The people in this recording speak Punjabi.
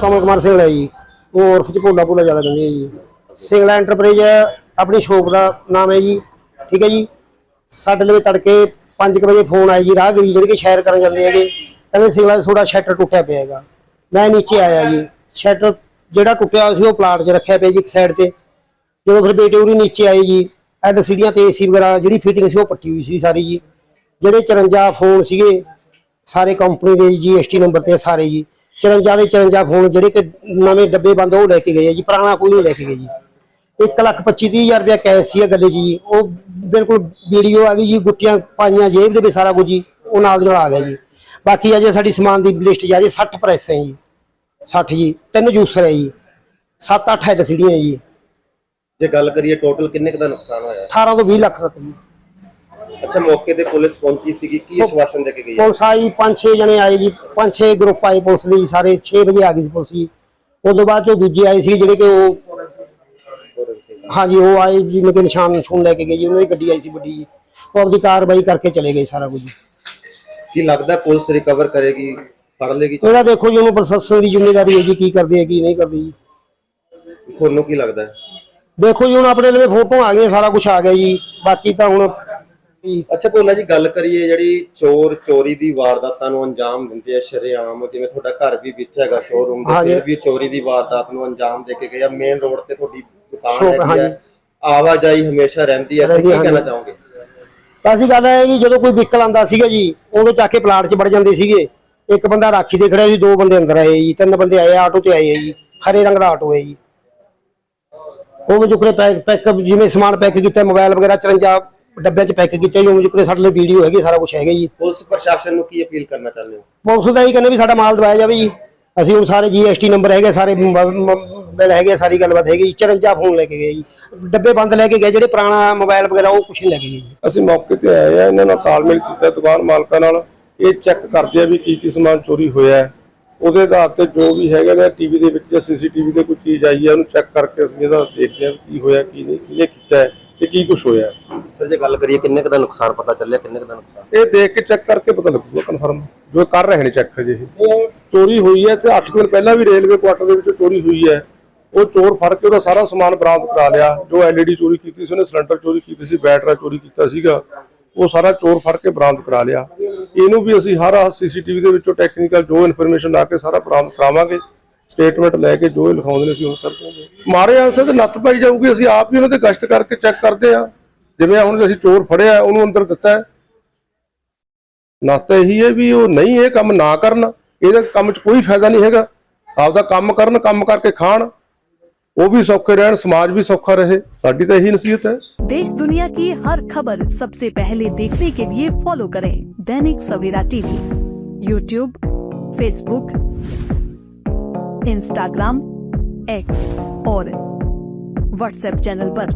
ਕਮਲ ਕੁਮਾਰ ਸਿੰਘ ਹੈ ਜੀ। ਉਹ ਉਰਫ ਚ ਭੋਲਾ ਭੋਲਾ ਜ਼ਿਆਦਾ ਕਹਿੰਦੇ ਆ ਜੀ। ਸਿੰਗਲਾ ਐਂਟਰਪ੍ਰਾਈਜ਼ ਆਪਣੀ ਸ਼ੋਪ ਦਾ ਨਾਮ ਹੈ ਜੀ। ਠੀਕ ਹੈ ਜੀ। ਸਾਡੇ ਲਈ ਤੜਕੇ 5 ਵਜੇ ਫੋਨ ਆਇਆ ਜੀ, ਰਾਹਗੀਰ ਜਿਹੜੇ ਕਿ ਸ਼ਹਿਰ ਕਰਨ ਜਾਂਦੇ ਹੈਗੇ। ਕਹਿੰਦੇ ਸਿੰਗਲਾ ਥੋੜਾ ਸ਼ਟਰ ਟੁੱਟਿਆ ਪਿਆ ਹੈਗਾ। ਮੈਂ ਨੀਚੇ ਆਇਆ ਜੀ। ਸ਼ਟਰ ਜਿਹੜਾ ਟੁੱਟਿਆ ਹੋਇਆ ਸੀ ਉਹ ਪਲਾਟ 'ਚ ਰੱਖਿਆ ਪਿਆ ਜੀ ਇੱਕ ਸਾਈਡ ਤੇ। ਜਦੋਂ ਫਿਰ ਬੇਟੇ ਉਰੀ ਨੀਚੇ ਆਏ ਜੀ ਐਲਸੀਡੀਆਂ ਤੇ ਏਸੀ ਵਗੈਰਾ ਜਿਹੜੀ ਫਿਟਿੰਗ ਸੀ ਉਹ ਪੱਟੀ ਹੋਈ ਸੀ ਸਾਰੀ ਜੀ। ਜਿਹੜੇ 54 ਫੋਨ ਸੀਗੇ, ਸਾਰੇ ਕੰਪਨੀ ਦੇ ਜੀਐਸਟੀ ਨੰਬਰ ਤੇ ਸਾਰੇ ਜੀ। 54 ਦੇ 54 ਫੋਨ ਜਿਹੜੇ ਕਿ ਨਵੇਂ ਡੱਬੇ ਬੰਦ ਉਹ ਲੈ ਕੇ ਗਏ ਆ ਜੀ ਪੁਰਾਣਾ ਕੋਈ ਨਹੀਂ ਲੈ ਕੇ ਗਏ ਜੀ। 1 ਲੱਖ 25 ਤੀਹ ਹਜ਼ਾਰ ਰੁਪਇਆ ਕੈਸ਼ ਸੀ ਗੱਲੇ ਜੀ। ਉਹ ਬਿਲਕੁਲ ਵੀਡੀਓ ਆ ਗਈ ਜੀ ਗੁੱਟੀਆਂ ਪਾਈਆਂ ਜੇਬ ਦੇ ਵਿੱਚ ਸਾਰਾ ਕੁਝ ਜੀ ਉਹ ਨਾਲ ਨਾਲ ਆ ਗਿਆ ਜੀ। ਬਾਕੀ ਅਜੇ ਸਾਡੀ ਸਮਾਨ ਦੀ ਲਿਸਟ ਜਾ ਰਹੀ 60 ਪ੍ਰੈਸ ਹੈ ਜੀ 60 ਜੀ ਤਿੰਨ ਜੂਸਰ ਹੈ ਜੀ 7-8 ਐਲਸੀਡੀਆਂ ਜੀ। ਜੇ ਗੱਲ ਕਰੀਏ ਟੋਟਲ ਕਿੰਨੇ ਕੁ ਦਾ ਨੁਕਸਾਨ ਹੋਇਆ? 18 ਤੋਂ 20 ਲੱਖ ਤੱਕ ਜੀ। ਅੱਛਾ ਮੌਕੇ ਤੇ ਪੁਲਿਸ ਪਹੁੰਚੀ ਸੀਗੀ ਕੀ ਆਸ਼ਵਾਸਨ ਦੇ ਕੇ ਗਈ ਹੈ? ਪੁਲਿਸ ਆਈ ਪੰਜ ਛੇ ਜਣੇ ਆਏ ਜੀ ਪੰਜ ਛੇ ਗਰੁੱਪ ਆਏ ਪੁਲਿਸ ਦੇ ਜੀ, ਸਾਰੇ 6 ਵਜੇ ਆ ਗਈ ਸੀ ਪੁਲਿਸ ਜੀ। ਉਸ ਤੋਂ ਬਾਅਦ ਜੋ ਦੂਜੇ ਆਏ ਸੀ ਜਿਹੜੇ ਕਿ ਉਹ ਹਾਂਜੀ ਉਹ ਆਏ ਜੀ ਮੇਰੇ ਨਿਸ਼ਾਨ ਨਿਸ਼ੂਨ ਲੈ ਕੇ ਗਏ ਜੀ ਉਹਨਾਂ ਦੀ ਗੱਡੀ ਆਈ ਸੀ ਵੱਡੀ ਜੀ। ਉਹ ਆਪਦੀ ਕਾਰਵਾਈ ਕਰਕੇ ਚਲੇ ਗਏ ਸਾਰਾ ਕੁਝ। ਕੀ ਲੱਗਦਾ ਪੁਲਿਸ ਰਿਕਵਰ ਕਰੇਗੀ ਫੜ ਲੇਗੀ ਇਹਦਾ ਦੇਖੋ ਜੀ ਉਹਨੂੰ ਪ੍ਰਸ਼ਾਸਨ ਦੀ ਜ਼ਿੰਮੇਵਾਰੀ ਹੈ ਜੀ ਕੀ ਕਰਦੇ ਹੈ ਕੀ ਨਹੀਂ ਕਰਦੇ ਜੀ। ਤੁਹਾਨੂੰ ਕੀ ਲੱਗਦਾ ਹੈ? ਦੇਖੋ ਜੀ ਹੁਣ ਆਪਣੇ ਲਈ ਫੋਟੋ ਆ ਗਈਆਂ ਸਾਰਾ ਕੁਝ ਆ ਗਿਆ ਜੀ। ਬਾਕੀ ਤਾਂ ਹੁਣ ਜੀ ਅੱਛਾ ਭੋਲਾ ਜੀ ਗੱਲ ਕਰੀਏ ਜਿਹੜੀ ਚੋਰ ਚੋਰੀ ਦੀ ਵਾਰਦਾਤਾਂ ਨੂੰ ਅੰਜਾਮ ਦਿੰਦੇ ਆ ਸ਼ਰੇਆਮ ਜਿਵੇਂ ਤੁਹਾਡਾ ਘਰ ਵੀ ਵਿੱਚ ਹੈਗਾ ਸ਼ੋਰੂਮ ਦੇ। ਫਿਰ ਵੀ ਚੋਰੀ ਦੀ ਵਾਰਦਾਤ ਨੂੰ ਅੰਜਾਮ ਦੇ ਕੇ ਗਏ ਆ ਮੇਨ ਰੋਡ ਤੇ ਤੁਹਾਡੀ ਦੁਕਾਨ ਹੈਗੀ। ਹੈ ਆਵਾਜਾਈ ਹਮੇਸ਼ਾ ਰਹਿੰਦੀ ਹੈ ਕੀ ਕਹਿਣਾ। ਚਾਹੋਗੇ ਤਾਂ ਅਸੀਂ ਗੱਲ ਹੈ ਜੀ ਜਦੋਂ ਕੋਈ ਵਹੀਕਲ ਆਂਦਾ ਸੀਗਾ ਜੀ ਉਹਨੂੰ ਚੱਕ ਕੇ ਪਲਾਟ 'ਚ ਵੜ ਜਾਂਦੇ ਸੀਗੇ ਇੱਕ ਬੰਦਾ ਰਾਖੀ ਦੇ ਖੜਿਆ ਸੀ ਦੋ ਬੰਦੇ ਅੰਦਰ ਆਏ ਜੀ ਤਿੰਨ ਬੰਦੇ ਆਏ ਆਟੋ ਤੇ ਆਏ ਜੀ ਹਰੇ ਰੰਗ ਦਾ ਆਟੋ ਹੈ ਜੀ ਉਹ ਵਿਚੁਕਰੇ ਪੈਕ ਪੈਕ ਜਿਵੇਂ ਸਮਾਨ ਪੈਕ ਕੀਤਾ ਮੋਬਾਈਲ ਵਗੈਰਾ 54 ਡੱਬਿਆਂ 'ਚ ਪੈਕ ਕੀਤੇ ਜੀ ਉਹ ਵਿਚੁਕਰੇ ਸਾਡੇ ਲਈ ਵੀਡੀਓ ਹੈਗੀ ਸਾਰਾ ਕੁਝ ਹੈਗਾ ਜੀ। ਪੁਲਿਸ ਪ੍ਰਸ਼ਾਸਨ ਨੂੰ ਕੀ ਅਪੀਲ ਕਰਨਾ ਚਾਹੁੰਦੇ ਹੋ? ਪੁਲਿਸ ਦਾ ਹੀ ਕਹਿੰਦੇ ਵੀ ਸਾਡਾ ਮਾਲ ਦਵਾਇਆ ਜਾਵੇ ਜੀ। ਅਸੀਂ ਹੁਣ ਸਾਰੇ ਜੀਐਸਟੀ ਨੰਬਰ ਹੈਗੇ ਸਾਰੇ ਬਿੱਲ ਹੈਗੇ ਸਾਰੀ ਗੱਲਬਾਤ ਹੈਗੀ ਜੀ। 54 ਫੋਨ ਲੈ ਕੇ ਗਏ ਜੀ। ਡੱਬੇ ਬੰਦ ਲੈ ਕੇ ਗਏ ਜਿਹੜੇ ਪੁਰਾਣਾ ਮੋਬਾਈਲ ਵਗੈਰਾ ਉਹ ਕੁਛ ਨਹੀਂ ਲੈ ਕੇ ਗਏ ਜੀ। ਅਸੀਂ ਮੌਕੇ ਤੇ ਆਏ ਆ ਇਹਨਾਂ ਨਾਲ ਤਾਲਮੇਲ ਕੀਤਾ ਦੁਕਾਨ ਮਾਲਕਾਂ ਨਾਲ। ਇਹ ਚੈੱਕ ਕਰਦੇ ਆ ਵੀ ਕੀ ਕੀ ਸਮਾਨ ਚੋਰੀ ਹੋਇਆ ਹੈ। ਉਹਦੇ ਆਧਾਰ ਤੇ ਜੋ ਵੀ ਹੈਗਾ ਨਾ ਟੀਵੀ ਦੇ ਵਿੱਚ ਜਾਂ ਸੀਸੀਟੀਵੀ ਤੇ ਕੋਈ ਚੀਜ਼ ਆਈ ਹੈ ਉਹਨੂੰ ਚੈੱਕ ਕਰਕੇ ਅਸੀਂ ਇਹਦਾ ਦੇਖਦੇ ਆ ਵੀ ਕੀ ਹੋਇਆ ਕੀ ਨਹੀਂ ਕਿਹਨੇ ਕੀਤਾ ਹੈ ਤੇ ਕੀ ਕੁਝ ਹੋਇਆ ਹੈ। ਸਰ ਜੇ ਗੱਲ ਕਰੀਏ ਕਿੰਨੇ ਕੁ ਦਾ ਨੁਕਸਾਨ ਪਤਾ ਚੱਲਿਆ, ਕਿੰਨੇ ਕੁ ਦਾ ਨੁਕਸਾਨ? ਇਹ ਦੇਖ ਕੇ ਚੈੱਕ ਕਰਕੇ ਪਤਾ ਲੱਗੂਗਾ ਕਨਫਰਮ ਜੋ ਕਰ ਰਹੇ ਨੇ ਚੈੱਕ ਹਜੇ ਇਹ। ਚੋਰੀ ਹੋਈ ਹੈ ਤੇ 8 ਦਿਨ ਪਹਿਲਾਂ ਵੀ ਰੇਲਵੇ ਕੁਆਟਰ ਦੇ ਵਿੱਚ ਚੋਰੀ ਹੋਈ ਹੈ। ਉਹ ਚੋਰ ਫੜ ਕੇ ਉਹਦਾ ਸਾਰਾ ਸਮਾਨ ਬਰਾਮਦ ਕਰਾ ਲਿਆ। ਜੋ ਐਲਈਡੀ ਚੋਰੀ ਕੀਤੀ ਸੀ, ਉਹਨੇ ਸਿਲੰਡਰ ਚੋਰੀ ਕੀਤੀ ਸੀ ਬੈਟਰਾ ਚੋਰੀ ਕੀਤਾ ਸੀਗਾ, ਉਹ ਸਾਰਾ ਚੋਰ ਫੜ ਕੇ ਬਰਾਮਦ ਕਰਾ ਲਿਆ। ਇਹਨੂੰ ਵੀ ਅਸੀਂ ਹਰ ਸੀਸੀਟੀਵੀ ਦੇ ਵਿੱਚੋਂ ਟੈਕਨੀਕਲ ਜੋ ਇਨਫੋਰਮੇਸ਼ਨ ਲਾ ਕੇ ਸਾਰਾ ਬਰਾਮਦ ਕਰਾਵਾਂਗੇ। ਸਟੇਟਮੈਂਟ ਲੈ ਕੇ ਜੋ ਲਿਖਾਉਂਦੇ ਨੇ ਅਸੀਂ ਉਹ ਕਰ ਦਾਂਗੇ। ਮਾਰੇ ਆਂਸਰ ਤੇ ਨੱਥ ਪਾਈ ਜਾਊਗੀ, ਅਸੀਂ ਆਪ ਵੀ ਉਹਨਾਂ ਤੇ ਗਸ਼ਤ ਕਰਕੇ ਚੈੱਕ ਕਰਦੇ ਹਾਂ। ਜਿਵੇਂ ਹੁਣ ਅਸੀਂ ਚੋਰ ਫੜਿਆ ਉਹਨੂੰ ਅੰਦਰ ਦਿੱਤਾ ਹੈ ਨੱਤ ਇਹੀ ਹੈ ਵੀ ਉਹ ਨਹੀਂ ਇਹ ਕੰਮ ਨਾ ਕਰਨ ਇਹਦੇ ਕੰਮ 'ਚ ਕੋਈ ਫਾਇਦਾ ਨਹੀਂ ਹੈਗਾ ਆਪਦਾ ਕੰਮ ਕਰਨ ਕੰਮ ਕਰਕੇ ਖਾਣ ਉਹ ਵੀ ਸੌਖੇ ਰਹਿਣ ਸਮਾਜ ਵੀ ਸੌਖਾ ਰਹੇ ਸਾਡੀ ਤਾਂ ਇਹੀ ਨਸੀਹਤ ਹੈ देश दुनिया की हर खबर सबसे पहले देखने के लिए फॉलो करें Dainik Savera TV YouTube Facebook Instagram X और व्हाट्सएप चैनल पर।